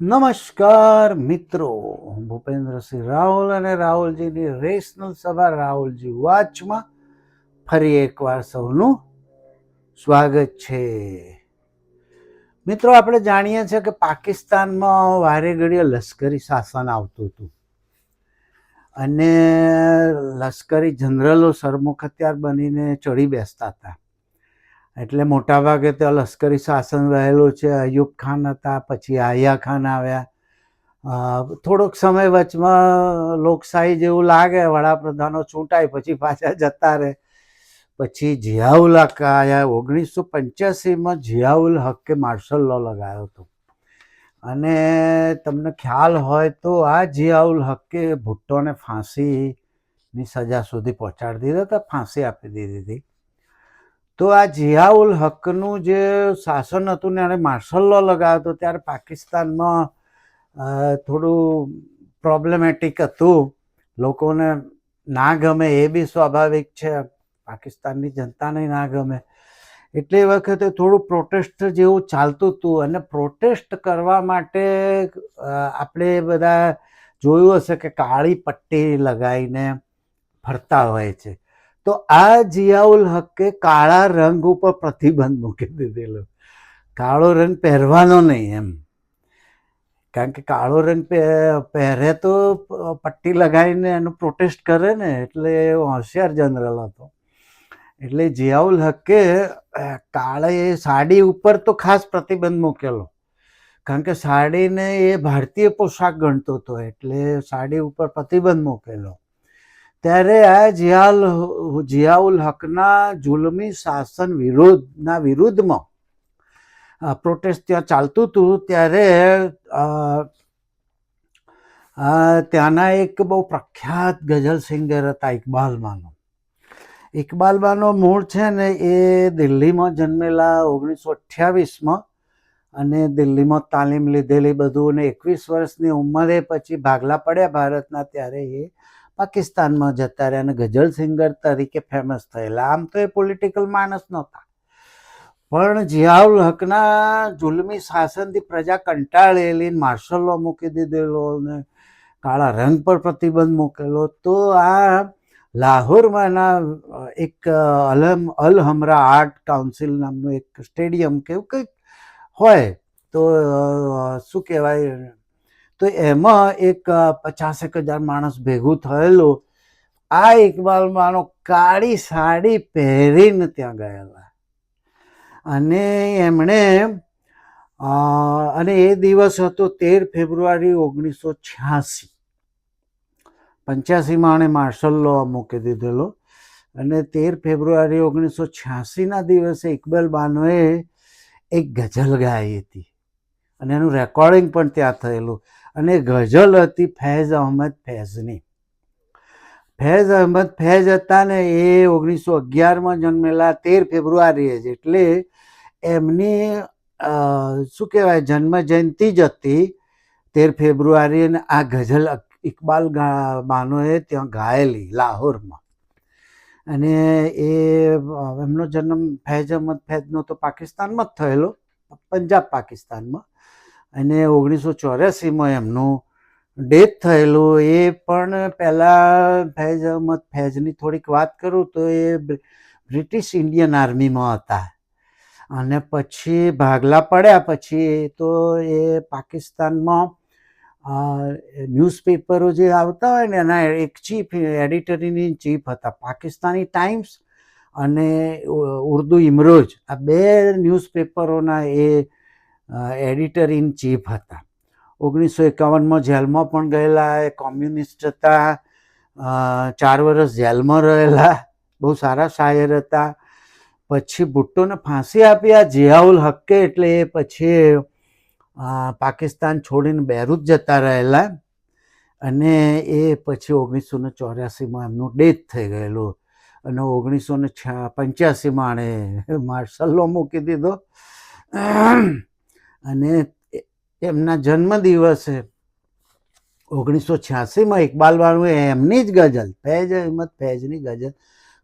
નમસ્કાર મિત્રો ભૂપેન્દ્રસિંહ રાહુલ અને રાહુલજીની રેશનલ સભા રાહુલજી વાચમાં ફરી એકવાર સૌનું સ્વાગત છે. મિત્રો, આપણે જાણીએ છીએ કે પાકિસ્તાનમાં વારે ઘડીએ લશ્કરી શાસન આવતું હતું. અને લશ્કરી જનરલો સરમુખ અત્યાર બનીને ચડી બેસતા હતા. એટલે મોટાભાગે ત્યાં લશ્કરી શાસન રહેલું છે. અયુબ ખાન હતા, પછી આયા ખાન આવ્યા. થોડોક સમય વચમાં લોકશાહી જેવું લાગે, વડાપ્રધાનો ચૂંટાય, પછી પાછા જતા રહે. પછી જિયાઉલ હક આવ્યા. ઓગણીસો પંચ્યાસીમાં જિયાઉલ હકે માર્શલ લો લગાવ્યો હતો. અને તમને ખ્યાલ હોય તો આ જિયાઉલ હકે ભુટ્ટોને ફાંસીની સજા સુધી પહોંચાડી દીધા હતા, ફાંસી આપી દીધી હતી. તો આ જિયાઉલ હકનું જે શાસન હતું ને, એણે માર્શલ લો લગાવ્યો હતો, ત્યારે પાકિસ્તાનમાં થોડું પ્રોબ્લેમેટિક હતું. લોકોને ના ગમે, એ બી સ્વાભાવિક છે. પાકિસ્તાનની જનતાને ના ગમે. એટલે એ વખતે થોડું પ્રોટેસ્ટ જેવું ચાલતું હતું અને પ્રોટેસ્ટ કરવા માટે આપણે બધા જોયું હશે કે કાળી પટ્ટી લગાવીને ફરતા હોય છે. તો આ જિયાઉલ હકે કાળા રંગ ઉપર પ્રતિબંધ મૂકી દીધેલો. કાળો રંગ પહેરવાનો નહીં એમ. કારણ કે કાળો રંગ પહેરે તો પટ્ટી લગાવીને એનો પ્રોટેસ્ટ કરે ને, એટલે હોશિયાર જનરલ હતો. એટલે જિયાઉલ હકે કાળે સાડી ઉપર તો ખાસ પ્રતિબંધ મૂકેલો. કારણ કે સાડીને એ ભારતીય પોશાક ગણતો હતો, એટલે સાડી ઉપર પ્રતિબંધ મૂકેલો. ત્યારે આ જિયાલ જિયાઉલ હકના જુલમી શાસન વિરોધના વિરુદ્ધમાં પ્રોટેસ્ટ ત્યાં ચાલતું હતું. ત્યારે ત્યાંના એક બહુ પ્રખ્યાત ગઝલ સિંગર હતા ઇકબાલ માનો. ઇકબાલ માનો મૂળ છે ને એ દિલ્હીમાં જન્મેલા ઓગણીસો અઠ્યાવીસમાં અને દિલ્હીમાં તાલીમ લીધેલી બધું અને એકવીસ વર્ષની ઉંમરે પછી ભાગલા પડ્યા ભારતના. ત્યારે એ પાકિસ્તાનમાં જતા રહ્યા અને ગઝલ સિંગર તરીકે ફેમસ થયેલા. આમ તો એ પોલિટિકલ માણસ નહોતા. પણ જિયાઉલ હકના જુલમી શાસનથી પ્રજા કંટાળેલી માર્શલ લો મૂકી દીધેલો ને કાળા રંગ પર પ્રતિબંધ મૂકેલો, તો આ લાહોરમાં એના, એક, અલમ, અલ હમરા આર્ટ કાઉન્સિલ નામનું એક સ્ટેડિયમ કે એવું કંઈક હોય. તો શું કહેવાય? તો એમાં એક પચાસેક હજાર માણસ ભેગું થયેલું. આ ઇકબાલ માનો કાળી સાડી પહેરીને ત્યાં ગયેલા. અને એમણે અને એ દિવસ હતો તેર ફેબ્રુઆરી ઓગણીસો છ્યાસી. પંચ્યાસીમાં એણે માર્શલ લો મૂકી દીધેલો. અને તેર ફેબ્રુઆરી ઓગણીસો છ્યાસીના દિવસે ઇકબાલ બાનોએ એક ગઝલ ગાઈ હતી. અને એનું રેકોર્ડિંગ પણ ત્યાં થયેલું. અને ગઝલ હતી ફૈઝ અહમદ ફૈઝની. ફૈઝ અહમદ ફૈઝ હતા ને એ ઓગણીસો અગિયારમાં જન્મેલા તેર ફેબ્રુઆરીએ જ એટલે એમની શું કહેવાય જન્મ જયંતિ જ હતી તેર ફેબ્રુઆરી અને આ ગઝલ ઇકબાલ બાનોએ ત્યાં ગાયેલી લાહોરમાં. અને એ એમનો જન્મ ફૈઝ અહમદ ફૈઝનો તો પાકિસ્તાનમાં જ થયેલો, પંજાબ પાકિસ્તાનમાં. અને ઓગણીસો ચોર્યાસીમાં એમનું ડેથ થયેલું, એ પણ પહેલાં ફૈઝ અહમદ ફૈઝની થોડીક વાત કરું તો એ બ્રિટિશ ઇન્ડિયન આર્મીમાં હતા. અને પછી ભાગલા પડ્યા, પછી તો એ પાકિસ્તાનમાં ન્યૂઝપેપરો જે આવતા હોય ને, એના એક ચીફ, એડિટરીની ચીફ હતા, પાકિસ્તાની ટાઈમ્સ અને ઉર્દુ ઇમરોજ. આ બે ન્યૂઝપેપરોના એ એડિટર ઇન ચીફ હતા. ઓગણીસો એકાવનમાં જેલમાં પણ ગયેલા, એ કોમ્યુનિસ્ટ હતા ચાર વર્ષ જેલમાં રહેલા, બહુ સારા શાયર હતા. પછી ભુટ્ટોને ફાંસી આપી આ જિયાઉલ હક્કે એટલે એ પછી પાકિસ્તાન છોડીને બેરૂત જતા રહેલા. અને એ પછી ઓગણીસો ને ચોર્યાસીમાં એમનું ડેથ થઈ ગયેલું. અને ઓગણીસો ને પંચ્યાસીમાં એણે માર્શલ લો મૂકી દીધો. અને એમના જન્મ દિવસે ઓગણીસો છ્યાસીમાં ઇકબાલ બાનુએ એમની જ ગઝલ, ફૈજ અહેમદ ફૈજની ગઝલ,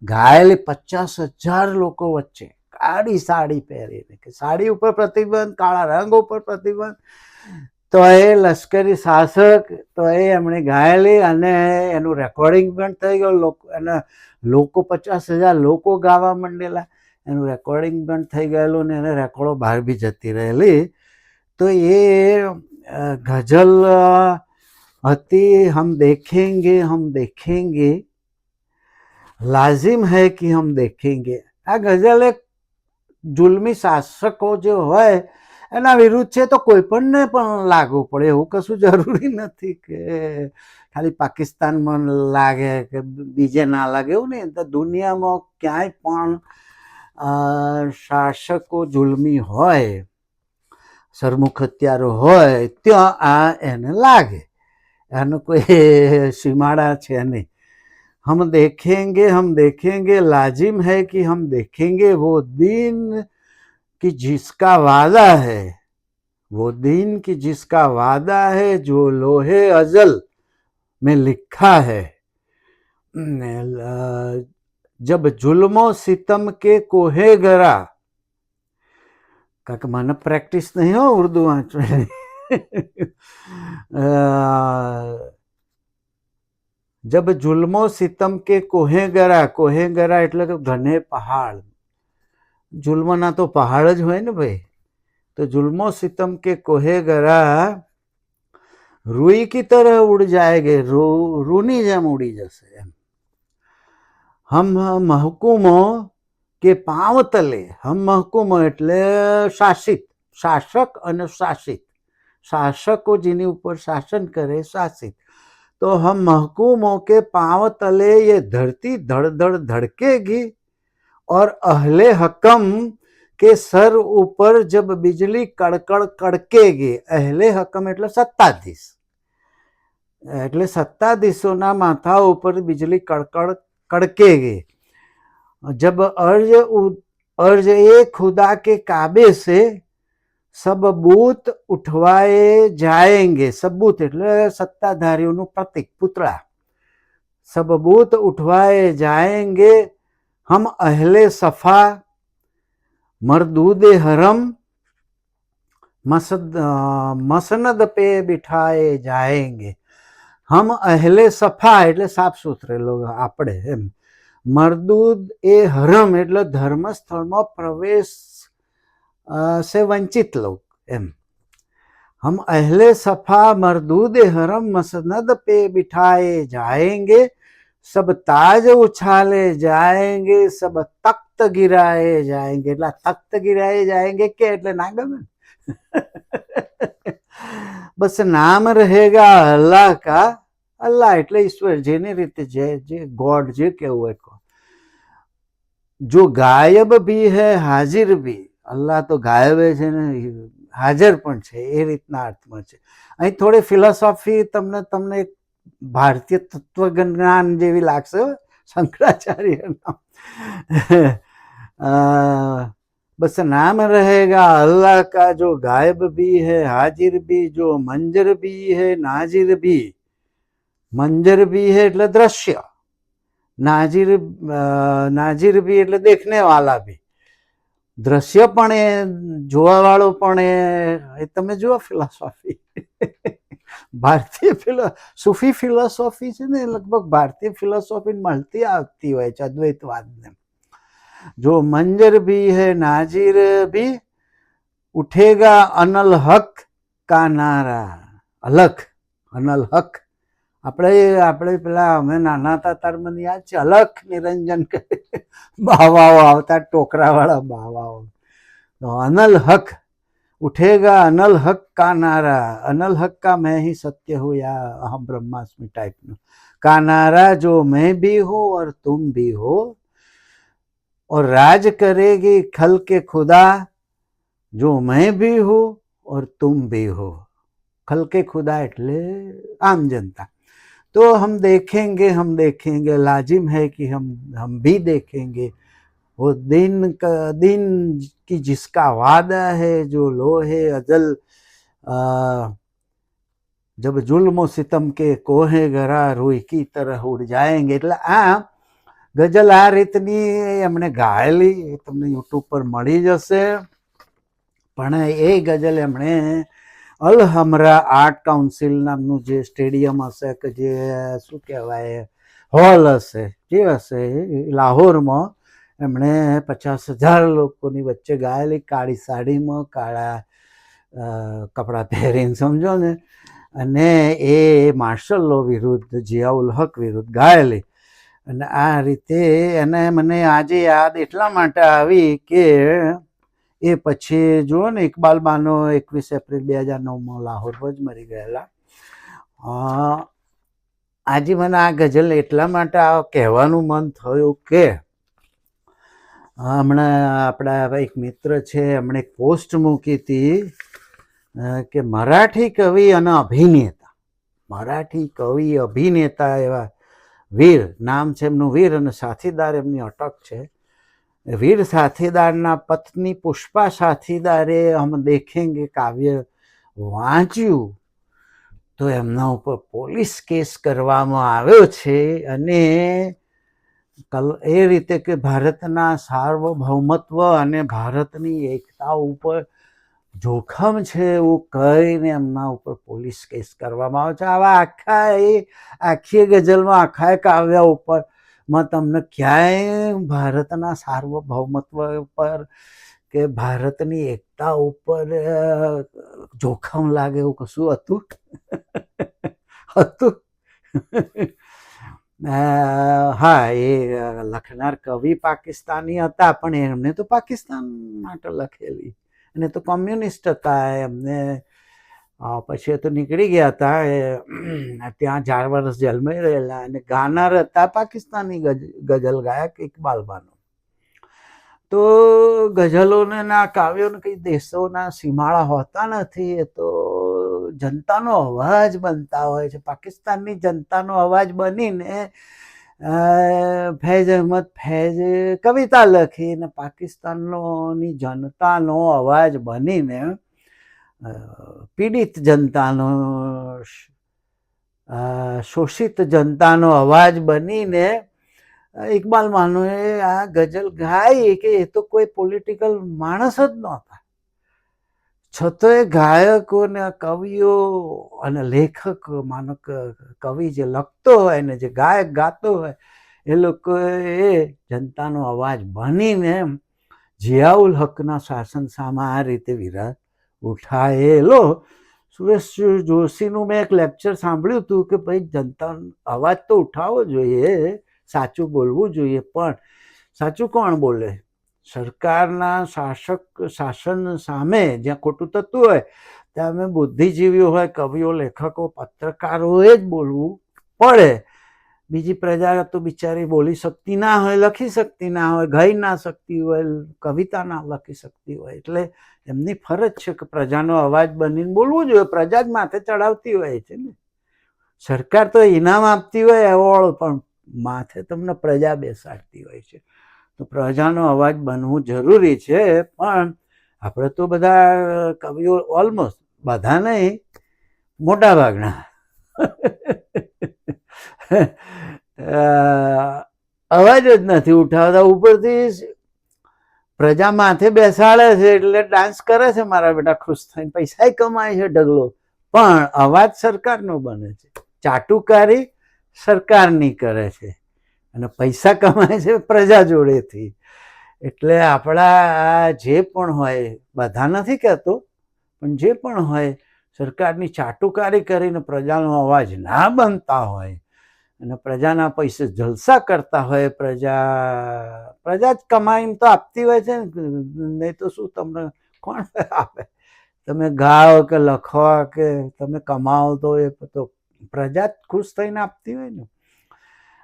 ગાયેલી પચાસ હજાર લોકો વચ્ચે કાળી સાડી પહેરીને, કે સાડી ઉપર પ્રતિબંધ, કાળા રંગ ઉપર પ્રતિબંધ, તો એ લશ્કરી શાસક, તો એ એમણે ગાયેલી અને એનું રેકોર્ડિંગ પણ થઈ ગયું. લોકો, અને લોકો, પચાસ હજાર લોકો ગાવા માંડેલા. એનું રેકોર્ડિંગ પણ થઈ ગયેલું ને એને રેકોર્ડો બહાર બી જતી રહેલી. તો એ ગઝલ હતી, હમ દેખેંગે હમ દેખેંગે. લાઝિમ હૈ કે હમ દેખેંગે. આ ગઝલ એક જુલમી શાસકો જે હોય, એના વિરુદ્ધ છે તો કોઈ પણને પણ લાગુ પડે, એવું કશું જરૂરી નથી કે ખાલી પાકિસ્તાનમાં લાગે કે બીજે ના લાગે, એવું નહીં. તો દુનિયામાં ક્યાંય પણ શાસકો જુલમી હોય સરમુખ હત્યારો હોય ત્યાં આ એને લાગે એનું કોઈ સીમાડા છે નહીં हम देखेंगे हम देखेंगे लाजिम है कि हम देखेंगे वो दिन कि जिसका वादा है वो दिन कि जिसका वादा है जो लोहे अजल में लिखा है अ, जब जुल्मो सितम के कोहे गरा કારણ કે મને પ્રેક્ટિસ નહીં હો ઉર્દુ વાંચવાની. જબ જુલ્મો સિતમ કે કોહે ગરા કોહે ગરા એટલે કે ઘને પહાડ. જુલ્મના તો પહાડ જ હોય ને ભાઈ. તો જુલ્મો સિતમ કે કોહે ગરા, રૂઈ કી તરહ ઉડ જાયગે, રૂ, રૂની જેમ ઉડી જશે એમ. હમ, મહકુમો કે પાવ તલે હમ મહકુમો એટલે શાસિત શાસક અને શાસિત શાસકો જેની ઉપર શાસન કરે શાસિત तो हम महकूमों के पांव तले ये धरती धड़ धड़ धड़केगी और अहले हकम के सर ऊपर जब बिजली कड़कड़ कड़केगी અહલે હકમ એટલે સત્તાધીશ એટલે સત્તાધીશોના માથા ઉપર बिजली कड़कड़ कड़केगी जब अर्ज उ- अर्ज ए खुदा के काबे से सब बूत उठवाए जाएंगे सबूत એટલે સત્તાધારીઓનું પ્રતિક પુતળા सब बूत उठवाए जाएंगे हम अहले सफा मरदूद हरम मसद अ, मसनद पे बिठाए जाएंगे हम अहले सफा એટલે સાફ સુથરે લોકો આપણે એમ મરદૂદ એ હરમ એટલે ધર્મ સ્થળમાં પ્રવેશ સે વંચિત લોક એમ. હમ અહેલે સફા મરદૂદ હરમ મસનદ પે બિઠાએ જાએંગે સબ તાજ ઉછાલે જાએંગે સબ તખ્ત ગિરાએ જાએંગે એટલે તખ્ત ગિરાએ જાએંગે કે એટલે ના? ગમે બસ નામ રહેગા અલ્લાહ કા. અલ્લાહ એટલે ઈશ્વર. જેની રીતે જે જે ગોડ જે કેવું હોય જો ગાયબ ભી હૈ હાજિર ભી અલ્લાહ તો ગાયબ છે ને હાજર પણ છે એ રીતના અર્થમાં છે અહીં થોડી ફિલોસોફી તમને તમને એક ભારતીય તત્વજ્ઞાન જેવી લાગશે હો, શંકરાચાર્યના અ, बस नाम रहेगा अल्लाह का जो गायब भी है हाजिर भी जो मंजर भी है नाजिर भी મંજર બી હે એટલે દ્રશ્ય નાજીર નાજીર બી એટલે દેખને વાલા બી દ્રશ્ય પણ એ જોવા વાળો પણ એ તમે જુઓ ફિલોસોફી ભારતીય ફિલો સૂફી ફિલોસોફી છે ને લગભગ ભારતીય ફિલોસોફી મળતી આવતી હોય છે અદ્વૈતવાદને. જો મંજર ભી હે, નાજીર ભી, ઉઠેગા અનલ હક કા નારા. અલખ, અનલ હક. આપણે આપણે પેલા, અમે નાના હતા તાર મને યાદ છે, અલખ નિરંજન કહે બાવાઓ આવતા, ટોકરાવાળા બાવાઓ. અનલ હક ઉઠેગા, અનલ હક કા નારા અનલ હક કા મેં હી સત્ય હું યા અહમ બ્રહ્માસ્મી ટાઈપનું કા નારા જો મેં ભી હો ઓર તુમ ભી હો. ઓર રાજ કરેગી ખલ કે ખુદા, જો મેં ભી હું ઓર તુમ ભી હો. ખલકે ખુદા એટલે આમ જનતા. तो हम देखेंगे हम देखेंगे लाजिम है कि हम हम भी देखेंगे वो दिन का दिन की जिसका वादा है जो लोहे अजल अ, जब जुल्म सितम के कोहे गरा रूई की तरह उड़ जाएंगे એટલે આ ગઝલ આ રીતની એમણે ગાયેલી એ તમને યુટ્યુબ પર મળી જશે પણ એ ગઝલ એમણે અલહમરા આર્ટ કાઉન્સિલ નામનું જે સ્ટેડિયમ હશે કે જે, શું કહેવાય, હોલ હશે, જે હશે લાહોરમાં એમણે પચાસ હજાર લોકોની વચ્ચે ગાયેલી કાળી સાડીમાં કાળા કપડાં પહેરીને, સમજો ને? અને એ માર્શલ લો વિરુદ્ધ, જિયાઉલ હક વિરુદ્ધ ગાયેલી. અને આ રીતે એને મને આજે યાદ એટલા માટે આવી કે એ પછી જુઓ ને ઇકબાલ બાનો એકવીસ એપ્રિલ બે હજાર નવમાં લાહોરમાં જ મરી ગયેલા. આજે મને આ ગઝલ એટલા માટે આ કહેવાનું મન થયું કે હમણાં આપણા એક મિત્ર છે, એમણે એક પોસ્ટ મૂકી હતી કે મરાઠી કવિ અને અભિનેતા. મરાઠી કવિ, અભિનેતા એવા વીર, નામ છે એમનું વીર અને સાથીદાર એમની અટક છે. વીર સાથીદારના પત્ની પુષ્પા સાથીદારે હમ દેખેંગે કાવ્ય વાંચ્યું. તો એમના ઉપર પોલીસ કેસ કરવામાં આવ્યો છે અને કલ એ રીતે કે ભારતના સાર્વભૌમત્વ અને ભારતની એકતા ઉપર જોખમ છે એવું કહીને એમના ઉપર પોલીસ કેસ કરવામાં આવે છે. આવા આખા એ આખી ગઝલમાં આખા કાવ્ય ઉપર માં તમને ક્યાંય ભારતના સાર્વભૌમત્વ ઉપર કે ભારતની એકતા ઉપર જોખમ લાગે એવું કશું હતું? હતું? હા, એ લખનાર કવિ પાકિસ્તાની હતા, પણ એમને તો પાકિસ્તાન માટે લખેલી. અને તો કોમ્યુનિસ્ટ હતા, એમને પછી તો નીકળી ગયા હતા ત્યાં ચાર વર્ષ જેલમાં રહેલા અને ગાનાર હતા પાકિસ્તાની ગઝ- ગઝલ ગાયક ઇકબાલ બાનો તો ગઝલોને ના, કાવ્યોને કઈ દેશોના સીમાડા હોતા નથી, એ તો જનતાનો અવાજ બનતા હોય છે, પાકિસ્તાનની જનતાનો અવાજ બનીને ફૈઝ અહમદ ફૈઝ કવિતા લખી ને પાકિસ્તાનની જનતાનો અવાજ બનીને પીડિત જનતાનો શોષિત જનતાનો અવાજ બનીને ઇકબાલ માનુએ આ ગઝલ ગાઈ કે એ તો કોઈ પોલિટિકલ માણસ જ નહોતા. છતાંય ગાયકો ને કવિઓ અને લેખક માનો કવિ જે લખતો હોય ને જે ગાયક ગાતો હોય, એ લોકોએ જનતાનો અવાજ બનીને જિયાઉલ હકના શાસન સામે આ રીતે વિરાટ ઉઠાયેલો. સુરેશ જોશીનું મેં એક લેક્ચર સાંભળ્યું હતું કે ભાઈ જનતાનો અવાજ તો ઉઠાવવો જોઈએ, સાચું બોલવું જોઈએ, પણ સાચું કોણ બોલે? સરકારના શાસક, શાસન સામે જ્યાં ખોટું થતું હોય, ત્યાં અમે બુદ્ધિજીવીઓ હોય, કવિઓ, લેખકો, પત્રકારોએ જ બોલવું પડે. બીજી પ્રજા તો બિચારી બોલી શકતી ના હોય લખી શકતી ના હોય ગાઈ ના શકતી હોય કવિતા ના લખી શકતી હોય. એટલે એમની ફરજ છે કે પ્રજાનો અવાજ બનીને બોલવું જોઈએ. પ્રજા જ માથે ચડાવતી હોય છે ને. સરકાર તો ઇનામ આપતી હોય એવોર્ડ પણ માથે તમને પ્રજા બેસાડતી હોય છે. તો પ્રજાનો અવાજ બનવું જરૂરી છે પણ આપણે તો બધા કવિઓ ઓલમોસ્ટ બધા નહીં મોટા ભાગના અ, અવાજ જ નથી ઉઠાવતા. ઉપરથી પ્રજા માથે બેસાડે છે એટલે ડાન્સ કરે છે મારા બેટા, ખુશ થઈને. પૈસા કમાય છે ઢગલો. પણ અવાજ સરકારનો બને છે. ચાટુકારી સરકારની કરે છે. અને પૈસા કમાય છે પ્રજા જોડેથી. એટલે આપણા જે પણ હોય, બધા નથી કહેતો, પણ જે પણ હોય, સરકારની ચાટુકારી કરીને પ્રજાનો અવાજ ના બનતા હોય અને પ્રજાના પૈસે જલસા કરતા હોય પ્રજા પ્રજા જ કમાઈને તો આપતી હોય છે ને. નહીં તો શું તમને, કોણ આપે? તમે ગાઓ કે લખો કે તમે કમાઓ તો એ તો પ્રજા જ ખુશ થઈને આપતી હોય ને.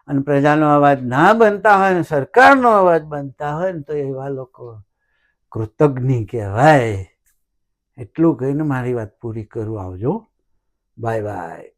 અને પ્રજાનો અવાજ ના બનતા હોય ને, સરકારનો અવાજ બનતા હોય ને, તો એવા લોકો કૃતજ્ઞ કહેવાય. એટલું કહીને મારી વાત પૂરી કરું. આવજો. Bye bye.